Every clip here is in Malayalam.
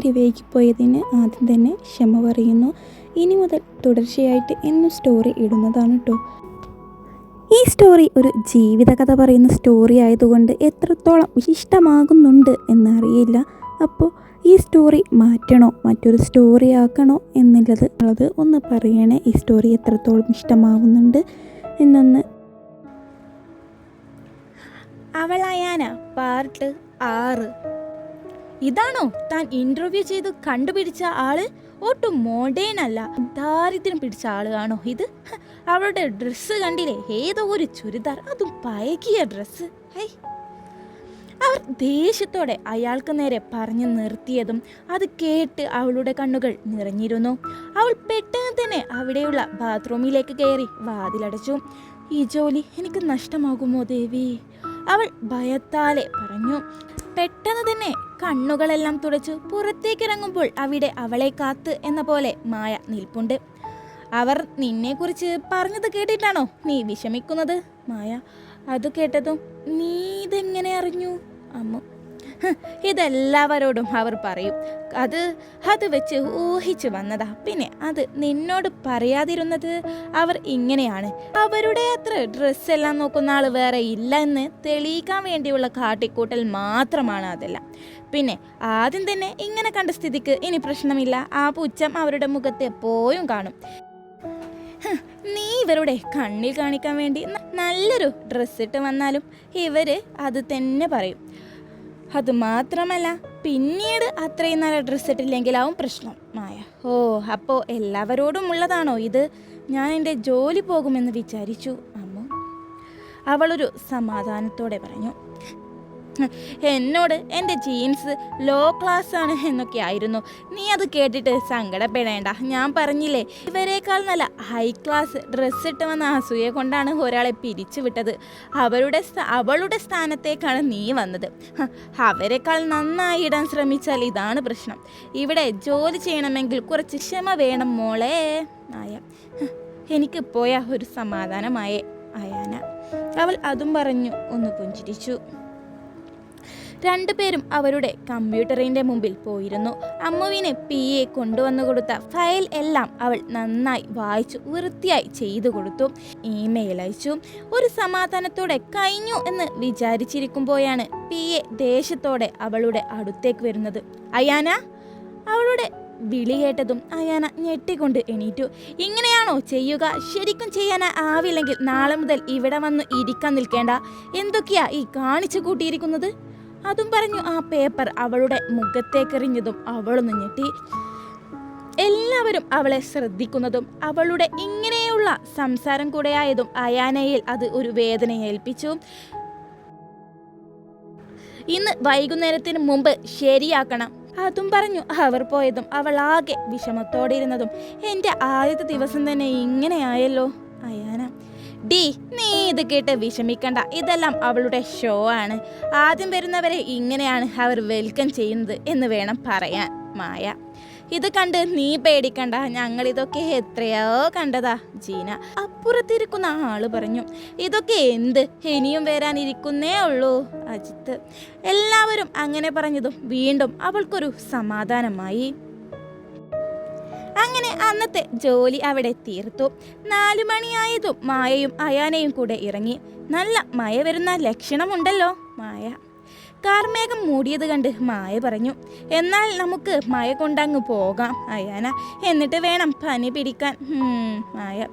ഇത്തിരി വൈകിപ്പോയതിന് ആദ്യം തന്നെ ക്ഷമ പറയുന്നു. ഇനി മുതൽ തുടർച്ചയായിട്ട് എന്നും സ്റ്റോറി ഇടുന്നതാണ് കേട്ടോ ഈ സ്റ്റോറി ഒരു ജീവിതകഥ പറയുന്ന സ്റ്റോറി ആയതുകൊണ്ട് എത്രത്തോളം ഇഷ്ടമാകുന്നുണ്ട് എന്നറിയില്ല. അപ്പോൾ ഈ സ്റ്റോറി മാറ്റണോ? മറ്റൊരു സ്റ്റോറി ആക്കണോ എന്നുള്ളത് ഉള്ളത് ഒന്ന് പറയണേ. ഈ സ്റ്റോറി എത്രത്തോളം ഇഷ്ടമാകുന്നുണ്ട് എന്നൊന്ന്. അവളയാന പാർട്ട് ആറ്. ഇതാണോ താൻ ഇന്റർവ്യൂ ചെയ്ത് കണ്ടുപിടിച്ച ആൾ? ഒട്ടും മോഡേൺ അല്ല. ദാരിദ്ര്യം പിടിച്ച ആളാണോ ഇത്? അവളുടെ ഡ്രസ്സ് കണ്ടില്ലേ? ഏതോ ഒരു ചുരിദാർ. അതും പഴകിയ ഡ്രസ്സ് അവർ ദേഷ്യത്തോടെ അയാൾക്ക് നേരെ പറഞ്ഞു നിർത്തിയതും അത് കേട്ട് അവളുടെ കണ്ണുകൾ നിറഞ്ഞിരുന്നു. അവൾ പെട്ടെന്ന് തന്നെ അവിടെയുള്ള ബാത്റൂമിലേക്ക് കയറി വാതിലടച്ചു. ഈ ജോലി എനിക്ക് നഷ്ടമാകുമോ ദേവി? അവൾ ഭയത്താലെ പറഞ്ഞു. പെട്ടെന്ന് തന്നെ കണ്ണുകളെല്ലാം തുടച്ചു പുറത്തേക്കിറങ്ങുമ്പോൾ അവിടെ അവളെ കാത്ത് എന്ന പോലെ മായ നിൽപ്പുണ്ട്. അവർ നിന്നെക്കുറിച്ച് പറഞ്ഞത് കേട്ടിട്ടാണോ നീ വിഷമിക്കുന്നത്? മായ അത് കേട്ടതും നീ ഇതെങ്ങനെ അറിഞ്ഞു? അമ്മു ഇതെല്ലാവരോടും അവർ പറയും. അത് അത് വെച്ച് ഊഹിച്ചു വന്നതാ. പിന്നെ അത് നിന്നോട് പറയാതിരുന്നത് അവർ ഇങ്ങനെയാണ്. അവരുടെ അത്ര ഡ്രസ്സെല്ലാം നോക്കുന്ന ആൾ വേറെ ഇല്ല എന്ന് തെളിയിക്കാൻ വേണ്ടിയുള്ള കാട്ടിക്കൂട്ടൽ മാത്രമാണ് അതെല്ലാം. പിന്നെ ആദ്യം തന്നെ ഇങ്ങനെ കണ്ട സ്ഥിതിക്ക് ഇനി പ്രശ്നമില്ല. ആ പുച്ഛം അവരുടെ മുഖത്ത് എപ്പോഴും കാണും. നീ ഇവരുടെ കണ്ണിൽ കാണിക്കാൻ വേണ്ടി നല്ലൊരു ഡ്രസ്സ് ഇട്ട് വന്നാലും ഇവർ അത് തന്നെ പറയും. അത് മാത്രമല്ല പിന്നീട് അത്രയും നല്ല ഡ്രസ്സ് ഇട്ടില്ലെങ്കിലാവും പ്രശ്നം. മായ ഓ അപ്പോൾ എല്ലാവരോടും ഉള്ളതാണോ ഇത്? ഞാൻ എന്റെ ജോലി പോകുമെന്ന് വിചാരിച്ചു അമ്മു. അവളൊരു സമാധാനത്തോടെ പറഞ്ഞു. എന്നോട് എന്റെ ജീൻസ് ലോ ക്ലാസ് ആണ് എന്നൊക്കെ ആയിരുന്നു. നീ അത് കേട്ടിട്ട് സങ്കടപ്പെടേണ്ട. ഞാൻ പറഞ്ഞില്ലേ ഇവരെക്കാൾ നല്ല ഹൈ ക്ലാസ് ഡ്രസ്സ് ഇട്ട് വന്ന അസൂയ കൊണ്ടാണ് ഒരാളെ പിരിച്ചുവിട്ടത് അവരുടെ അവളുടെ സ്ഥാനത്തേക്കാണ് നീ വന്നത്. അവരെക്കാൾ നന്നായി ഇടാൻ ശ്രമിച്ചാൽ ഇതാണ് പ്രശ്നം. ഇവിടെ ജോലി ചെയ്യണമെങ്കിൽ കുറച്ച് ക്ഷമ വേണം മോളെ. ആയ എനിക്ക് പോയ ഒരു സമാധാനമായേ. അയാന അവൾ അതും പറഞ്ഞു ഒന്ന് പുഞ്ചിരിച്ചു. രണ്ടുപേരും അവരുടെ കമ്പ്യൂട്ടറിന്റെ മുമ്പിൽ പോയിരുന്നു. അമ്മുവിന് പി എ കൊണ്ടുവന്നു കൊടുത്ത ഫയൽ എല്ലാം അവൾ നന്നായി വായിച്ചു വൃത്തിയായി ചെയ്തു കൊടുത്തു. ഇമെയിൽ അയച്ചു. ഒരു സമാധാനത്തോടെ കഴിഞ്ഞു എന്ന് വിചാരിച്ചിരിക്കുമ്പോഴാണ് പി എ ദേഷ്യത്തോടെ അവളുടെ അടുത്തേക്ക് വരുന്നത്. അയാന? അവളുടെ വിളി കേട്ടതും അയാന ഞെട്ടിക്കൊണ്ട് എണീറ്റു. ഇങ്ങനെയാണോ ചെയ്യുക? ശരിക്കും ചെയ്യാൻ ആവില്ലെങ്കിൽ നാളെ മുതൽ ഇവിടെ വന്ന് ഇരിക്കാൻ നിൽക്കേണ്ട. എന്തൊക്കെയാ ഈ കാണിച്ചു കൂട്ടിയിരിക്കുന്നത്? അതും പറഞ്ഞു ആ പേപ്പർ അവളുടെ മുഖത്തേക്കെറിഞ്ഞതും അവളൊന്ന് ഞെട്ടി. എല്ലാവരും അവളെ ശ്രദ്ധിക്കുന്നതും അവളുടെ ഇങ്ങനെയുള്ള സംസാരം കൂടെയായതും അയാനയിൽ അത് ഒരു വേദന ഏൽപ്പിച്ചു. ഇന്ന് വൈകുന്നേരത്തിന് മുമ്പ് ശരിയാക്കണം. അതും പറഞ്ഞു അവർ പോയതും അവൾ ആകെ വിഷമത്തോടെ ഇരുന്നതും. എന്റെ ആദ്യത്തെ ദിവസം തന്നെ ഇങ്ങനെയായല്ലോ അയാന. ഡി നീ ഇത് കേട്ട് വിഷമിക്കണ്ട. ഇതെല്ലാം അവളുടെ ഷോ ആണ്. ആദ്യം വരുന്നവരെ ഇങ്ങനെയാണ് അവർ വെൽക്കം ചെയ്യുന്നത് എന്ന് വേണം പറയാൻ മായ. ഇത് കണ്ട് നീ പേടിക്കണ്ട. ഞങ്ങൾ ഇതൊക്കെ എത്രയോ കണ്ടതാ ജീന. അപ്പുറത്തിരിക്കുന്ന ആൾ പറഞ്ഞു ഇതൊക്കെ എന്ത്? ഇനിയും വരാനിരിക്കുന്നേ ഉള്ളൂ അജിത്ത്. എല്ലാവരും അങ്ങനെ പറഞ്ഞതും വീണ്ടും അവൾക്കൊരു സമാധാനമായി. അങ്ങനെ അന്നത്തെ ജോലി അവിടെ തീർത്തു. നാലു മണിയായതും മായയും അയാനയും കൂടെ ഇറങ്ങി. നല്ല മഴ വരുന്ന ലക്ഷണമുണ്ടല്ലോ മായ. കാർമേഘം മൂടിയത് കണ്ട് മായ പറഞ്ഞു എന്നാൽ നമുക്ക് മഴ കൊണ്ടങ്ങ് പോകാം അയാന എന്നിട്ട് വേണം പനി പിടിക്കാൻ. മായ.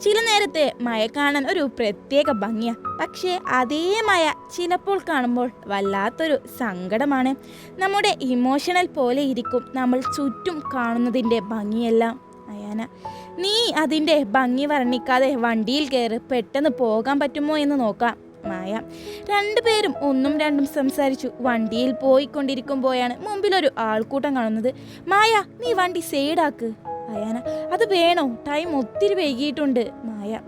ചില നേരത്തെ മായ കാണാൻ ഒരു പ്രത്യേക ഭംഗിയാ. പക്ഷേ അതേ മായ ചിലപ്പോൾ കാണുമ്പോൾ വല്ലാത്തൊരു സങ്കടമാണ്. നമ്മുടെ ഇമോഷണൽ പോലെ ഇരിക്കും നമ്മൾ ചുറ്റും കാണുന്നതിന്റെ ഭംഗിയെല്ലാം. അയാന നീ അതിന്റെ ഭംഗി വർണിക്കാതെ വണ്ടിയിൽ കയറി പെട്ടെന്ന് പോകാൻ പറ്റുമോ എന്ന് നോക്കാം. മായ. രണ്ടുപേരും ഒന്നും രണ്ടും സംസാരിച്ചു. വണ്ടിയിൽ പോയിക്കൊണ്ടിരിക്കുമ്പോഴാണ് മുമ്പിലൊരു ആൾക്കൂട്ടം കാണുന്നത്. മായ നീ വണ്ടി സൈഡാക്ക്. അയാന അത് വേണോ? ടൈം ഒത്തിരി വൈകിയിട്ടുണ്ട്. മായ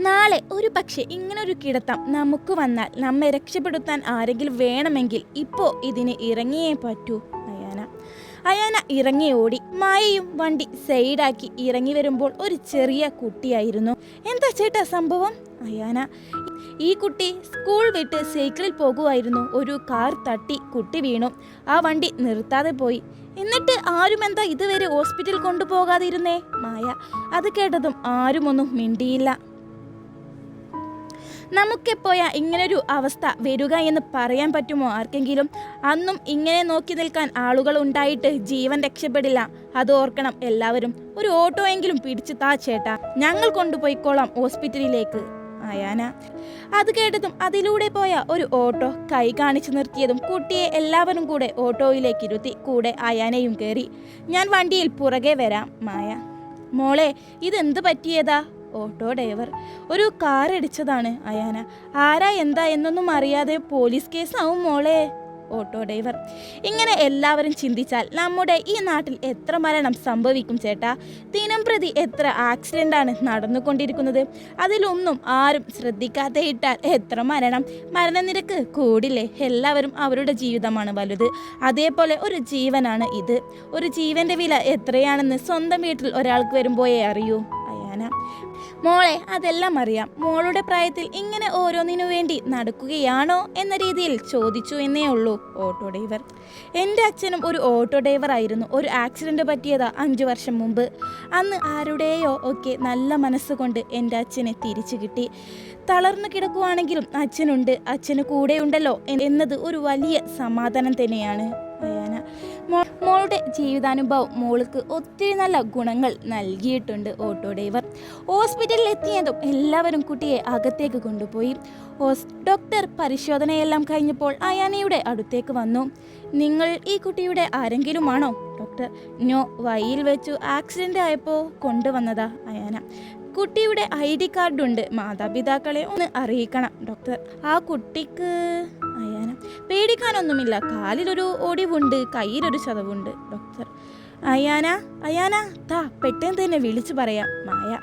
നാളെ ഒരു പക്ഷേ ഇങ്ങനൊരു കിടത്തം നമുക്ക് വന്നാൽ നമ്മെ രക്ഷപ്പെടുത്താൻ ആരെങ്കിലും വേണമെങ്കിൽ ഇപ്പോൾ ഇതിന് ഇറങ്ങിയേ പറ്റൂ. അയാന ഇറങ്ങി ഓടി. മായയും വണ്ടി സൈഡാക്കി ഇറങ്ങി വരുമ്പോൾ ഒരു ചെറിയ കുട്ടിയായിരുന്നു. എന്താ ചേട്ടാ സംഭവം? അയാന ഈ കുട്ടി സ്കൂൾ വിട്ട് സൈക്കിളിൽ പോകുമായിരുന്നു ഒരു കാർ തട്ടി കുട്ടി വീണു. ആ വണ്ടി നിർത്താതെ പോയി. എന്നിട്ട് ആരും എന്താ ഇതുവരെ ഹോസ്പിറ്റൽ കൊണ്ടുപോകാതിരുന്നേ? മായ അത് കേട്ടതും ആരുമൊന്നും മിണ്ടിയില്ല. നമുക്കെപ്പോയാ ഇങ്ങനൊരു അവസ്ഥ വരിക എന്ന് പറയാൻ പറ്റുമോ? ആർക്കെങ്കിലും? അന്നും ഇങ്ങനെ നോക്കി നിൽക്കാൻ ആളുകൾ ഉണ്ടായിട്ട് ജീവൻ രക്ഷപ്പെടില്ല. അത് ഓർക്കണം എല്ലാവരും. ഒരു ഓട്ടോ എങ്കിലും പിടിച്ചു താ ചേട്ടാ. ഞങ്ങൾ കൊണ്ടുപോയിക്കോളാം ഹോസ്പിറ്റലിലേക്ക്. അയാന. അത് കേട്ടതും അതിലൂടെ പോയ ഒരു ഓട്ടോ കൈ കാണിച്ചു നിർത്തിയതും കുട്ടിയെ എല്ലാവരും കൂടെ ഓട്ടോയിലേക്ക് ഇരുത്തി കൂടെ അയാനയും കയറി. ഞാൻ വണ്ടിയിൽ പുറകെ വരാം മായ. മോളെ ഇതെന്ത് പറ്റിയതാ? Auto driver. ഒരു കാർ അടിച്ചതാണ് അയാന. ആരാ എന്താ എന്നൊന്നും അറിയാതെ പോലീസ് കേസാവും മോളെ. Auto driver. ഇങ്ങനെ എല്ലാവരും ചിന്തിച്ചാൽ നമ്മുടെ ഈ നാട്ടിൽ എത്ര മരണം സംഭവിക്കും ചേട്ടാ? ദിനം പ്രതി എത്ര ആക്സിഡന്റാണ് നടന്നുകൊണ്ടിരിക്കുന്നത്? അതിലൊന്നും ആരും ശ്രദ്ധിക്കാതെ ഇട്ടാൽ എത്ര മരണം? മരണനിരക്ക് കൂടില്ലേ? എല്ലാവരും അവരുടെ ജീവിതമാണ് വലുത്. അതേപോലെ ഒരു ജീവനാണ് ഇത്. ഒരു ജീവന്റെ വില എത്രയാണെന്ന് സ്വന്തം വീട്ടിൽ ഒരാൾക്ക് വരുമ്പോഴേ അറിയൂ. അയാന. മോളെ അതെല്ലാം അറിയാം. മോളുടെ പ്രായത്തിൽ ഇങ്ങനെ ഓരോന്നിനു വേണ്ടി നടക്കുകയാണോ എന്ന രീതിയിൽ ചോദിച്ചു എന്നേ ഉള്ളൂ. ഓട്ടോ ഡ്രൈവർ എന്റെ അച്ഛനും ഒരു ഓട്ടോ ഡ്രൈവർ ആയിരുന്നു. ഒരു ആക്സിഡന്റ് പറ്റിയതാ അഞ്ചു വർഷം മുമ്പ്. അന്ന് ആരുടെയോ ഒക്കെ നല്ല മനസ്സുകൊണ്ട് എന്റെ അച്ഛനെ തിരിച്ചു കിട്ടി. തളർന്നു കിടക്കുവാണെങ്കിലും അച്ഛനുണ്ട് അച്ഛന് കൂടെയുണ്ടല്ലോ എന്നത് ഒരു വലിയ സമാധാനം തന്നെയാണ്. മോളുടെ ജീവിതാനുഭവം മോൾക്ക് ഒത്തിരി നല്ല ഗുണങ്ങൾ നൽകിയിട്ടുണ്ട് ഓട്ടോ ഡ്രൈവർ. ഹോസ്പിറ്റലിൽ എത്തിയതും എല്ലാവരും കുട്ടിയെ അകത്തേക്ക് കൊണ്ടുപോയി. ഡോക്ടർ പരിശോധനയെല്ലാം കഴിഞ്ഞപ്പോൾ അയാനയുടെ അടുത്തേക്ക് വന്നു. നിങ്ങൾ ഈ കുട്ടിയുടെ ആരെങ്കിലും ആണോ ഡോക്ടർ. നോ വഴിയിൽ വെച്ചു ആക്സിഡന്റ് ആയപ്പോൾ കൊണ്ടുവന്നതാ അയാന. കുട്ടിയുടെ ഐ ഡി കാർഡുണ്ട്. മാതാപിതാക്കളെ ഒന്ന് അറിയിക്കണം. ഡോക്ടർ. ആ കുട്ടിക്ക് പേടിക്കാനൊന്നുമില്ല. കാലിലൊരു ഒടിവുണ്ട് കയ്യിലൊരു ചതവുണ്ട്. ഡോക്ടർ അയാന അയാന താ പെട്ടെന്ന് തന്നെ വിളിച്ചു പറയാം മായ.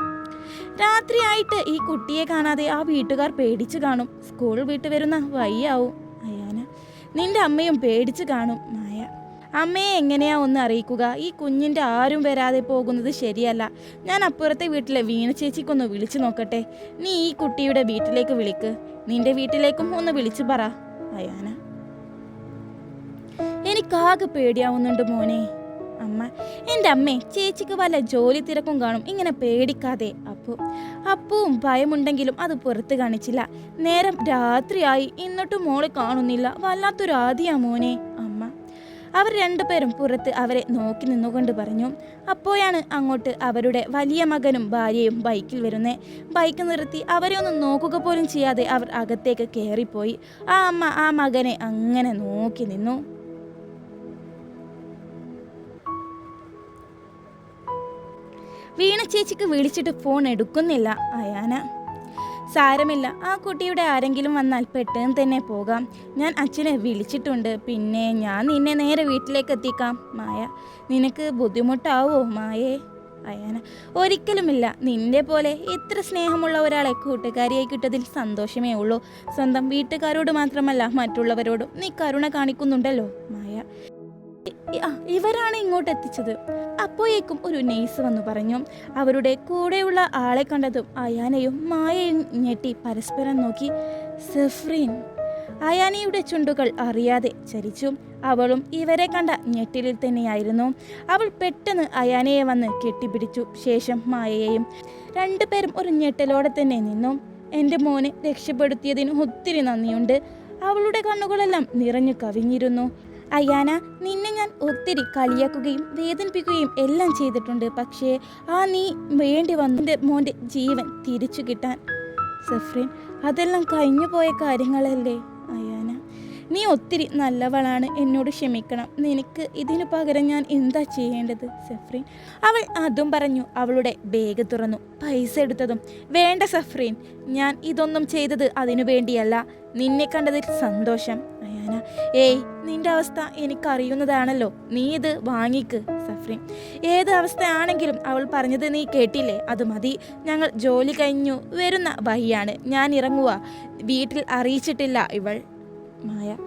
രാത്രിയായിട്ട് ഈ കുട്ടിയെ കാണാതെ ആ വീട്ടുകാർ പേടിച്ചു കാണും. സ്കൂൾ വിട്ട് വരുന്ന വയ്യാവും. അയാന നിന്റെ അമ്മയും പേടിച്ചു കാണും മായ. അമ്മയെ എങ്ങനെയാ ഒന്ന് അറിയിക്കുക? ഈ കുഞ്ഞിന്റെ ആരും വരാതെ പോകുന്നത് ശരിയല്ല. ഞാൻ അപ്പുറത്തെ വീട്ടിലെ വീണ ചേച്ചിക്കൊന്ന് വിളിച്ചു നോക്കട്ടെ. നീ ഈ കുട്ടിയുടെ വീട്ടിലേക്ക് വിളിക്ക്. നിന്റെ വീട്ടിലേക്കും ഒന്ന് വിളിച്ചു പറ. അയാന. എനിക്കാകെ പേടിയാവുന്നുണ്ട് മോനെ. അമ്മ എന്റെ അമ്മേ ചേച്ചിക്ക് വല്ല ജോലി തിരക്കും കാണും ഇങ്ങനെ പേടിക്കാതെ. അപ്പു അപ്പവും ഭയമുണ്ടെങ്കിലും അത് പുറത്ത് കാണിച്ചില്ല. നേരം രാത്രിയായി എന്നിട്ടും മോളെ കാണുന്നില്ല. വല്ലാത്തൊരു ആദിയാ മോനെ. അവർ രണ്ടുപേരും പുറത്ത് അവരെ നോക്കി നിന്നുകൊണ്ട് പറഞ്ഞു അപ്പോഴാണ് അങ്ങോട്ട് അവരുടെ വലിയ മകനും ഭാര്യയും ബൈക്കിൽ വരുന്നത് ബൈക്ക് നിർത്തി അവരെ ഒന്ന് നോക്കുക പോലും ചെയ്യാതെ അവർ അകത്തേക്ക് കയറിപ്പോയി. ആ അമ്മ ആ മകനെ അങ്ങനെ നോക്കി നിന്നു. വീണ ചേച്ചിക്ക് വിളിച്ചിട്ട് ഫോൺ എടുക്കുന്നില്ല അയാന. സാരമില്ല. ആ കുട്ടിയുടെ ആരെങ്കിലും വന്നാൽ പെട്ടെന്ന് തന്നെ പോകാം. ഞാൻ അച്ഛനെ വിളിച്ചിട്ടുണ്ട്. പിന്നെ ഞാൻ നിന്നെ നേരെ വീട്ടിലേക്ക് എത്തിക്കാം. മായ നിനക്ക് ബുദ്ധിമുട്ടാവോ മായേ? അയാന ഒരിക്കലുമില്ല. നിന്റെ പോലെ ഇത്ര സ്നേഹമുള്ള ഒരാളെ കൂട്ടുകാരിയായി കിട്ടതിൽ സന്തോഷമേ ഉള്ളൂ. സ്വന്തം വീട്ടുകാരോട് മാത്രമല്ല മറ്റുള്ളവരോടും നീ കരുണ കാണിക്കുന്നുണ്ടല്ലോ മായ. ഇവരാണ് ഇങ്ങോട്ട് എത്തിച്ചത്. അപ്പോയേക്കും ഒരു നേഴ്സ് വന്നു പറഞ്ഞു അവരുടെ കൂടെയുള്ള ആളെ കണ്ടതും അയാനയും മായയും ഞെട്ടി പരസ്പരം നോക്കി സെഫ്രീൻ അയാനയുടെ ചുണ്ടുകൾ അറിയാതെ ചരിച്ചു. അവളും ഇവരെ കണ്ട ഞെട്ടിലിൽ തന്നെയായിരുന്നു. അവൾ പെട്ടെന്ന് അയാനയെ വന്ന് കെട്ടിപ്പിടിച്ചു. ശേഷം മായയെയും രണ്ടുപേരും ഒരു ഞെട്ടലോടെ തന്നെ നിന്നു. എന്റെ മോനെ രക്ഷപ്പെടുത്തിയതിന് ഒത്തിരി നന്ദിയുണ്ട്. അവളുടെ കണ്ണുകളെല്ലാം നിറഞ്ഞു കവിഞ്ഞിരുന്നു. അയ്യാന നിന്നെ ഞാൻ ഒത്തിരി കളിയാക്കുകയും വേദനിപ്പിക്കുകയും എല്ലാം ചെയ്തിട്ടുണ്ട്. പക്ഷേ ആ നീ വേണ്ടി വന്നിന്റെ മോന്റെ ജീവൻ തിരിച്ചു കിട്ടാൻ. സഫ്രീൻ അതെല്ലാം കഴിഞ്ഞു പോയ കാര്യങ്ങളല്ലേ? നീ ഒത്തിരി നല്ലവളാണ് എന്നോട് ക്ഷമിക്കണം. നിനക്ക് ഇതിനു പകരം ഞാൻ എന്താ ചെയ്യേണ്ടത്? സഫ്രീൻ. അവൾ അതും പറഞ്ഞു. അവളുടെ ബാഗ് തുറന്നു. പൈസ എടുത്തതും വേണ്ട സഫ്രീൻ ഞാൻ ഇതൊന്നും ചെയ്തത് അതിനു വേണ്ടിയല്ല. നിന്നെ കണ്ടതിൽ സന്തോഷം. അയാന ഏയ് നിന്റെ അവസ്ഥ എനിക്കറിയുന്നതാണല്ലോ. നീ ഇത് വാങ്ങിക്ക് സഫ്രീൻ. ഏത് അവസ്ഥയാണെങ്കിലും അവൾ പറഞ്ഞത് നീ കേട്ടില്ലേ? അത് മതി. ഞങ്ങൾ ജോലി കഴിഞ്ഞു. വരുന്ന വഴിയാണ്. ഞാൻ ഇറങ്ങുക വീട്ടിൽ അറിയിച്ചിട്ടില്ല ഇവൾ. മായ.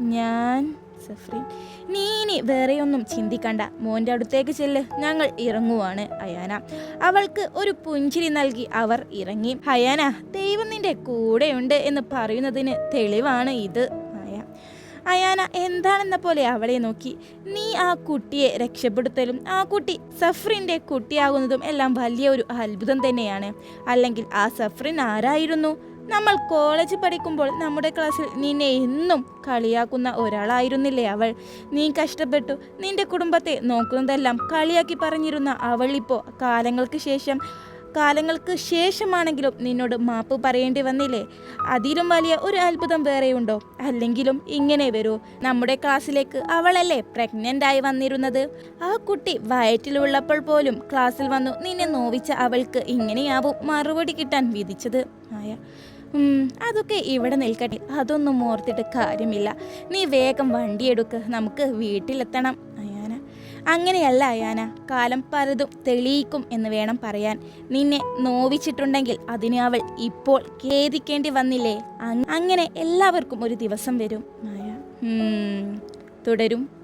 ഞാൻ സഫ്രീൻ. നീ ഇനി വേറെയൊന്നും ചിന്തിക്കണ്ട. മോന്റെ അടുത്തേക്ക് ചെല്ല്. ഞങ്ങൾ ഇറങ്ങുവാണ് അയാന. അവൾക്ക് ഒരു പുഞ്ചിരി നൽകി അവർ ഇറങ്ങി. അയാന ദൈവം നിന്റെ കൂടെയുണ്ട് എന്ന് പറയുന്നതിന് തെളിവാണ് ഇത് മായ. അയാന എന്താണെന്ന പോലെ അവളെ നോക്കി. നീ ആ കുട്ടിയെ രക്ഷപ്പെടുത്തലും ആ കുട്ടി സഫ്രിന്റെ കുട്ടിയാകുന്നതും എല്ലാം വലിയ ഒരു അത്ഭുതം തന്നെയാണ്. അല്ലെങ്കിൽ ആ സഫ്രിൻ ആരായിരുന്നു? നമ്മൾ കോളേജ് പഠിക്കുമ്പോൾ നമ്മുടെ ക്ലാസ്സിൽ നിന്നെ എന്നും കളിയാക്കുന്ന ഒരാളായിരുന്നില്ലേ അവൾ? നീ കഷ്ടപ്പെട്ടു. നിന്റെ കുടുംബത്തെ നോക്കുന്നതെല്ലാം കളിയാക്കി പറഞ്ഞിരുന്ന അവൾ ഇപ്പോൾ കാലങ്ങൾക്ക് ശേഷം കാലങ്ങൾക്ക് ശേഷമാണെങ്കിലും നിന്നോട് മാപ്പ് പറയേണ്ടി വന്നില്ലേ? അതിലും വലിയ ഒരു അത്ഭുതം വേറെയുണ്ടോ? അല്ലെങ്കിലും ഇങ്ങനെ വരൂ. നമ്മുടെ ക്ലാസ്സിലേക്ക് അവളല്ലേ പ്രഗ്നന്റ് ആയി വന്നിരുന്നത്? ആ കുട്ടി വയറ്റിലുള്ളപ്പോൾ പോലും ക്ലാസ്സിൽ വന്നു നിന്നെ നോവിച്ച അവൾക്ക് ഇങ്ങനെയാവും മറുപടി കിട്ടാൻ വിധിച്ചത്. ആയ. അതൊക്കെ ഇവിടെ നിൽക്കട്ടെ. അതൊന്നും ഓർത്തിട്ട് കാര്യമില്ല. നീ വേഗം വണ്ടിയെടുക്ക്. നമുക്ക് വീട്ടിലെത്തണം. അങ്ങനെയല്ല അയാന. കാലം പലതും തെളിയിക്കും എന്ന് വേണം പറയാൻ. നിന്നെ നോവിച്ചിട്ടുണ്ടെങ്കിൽ അതിന് അവൾ ഇപ്പോൾ ഖേദിക്കേണ്ടി വന്നില്ലേ? അങ്ങനെ എല്ലാവർക്കും ഒരു ദിവസം വരും. മായ തുടരും.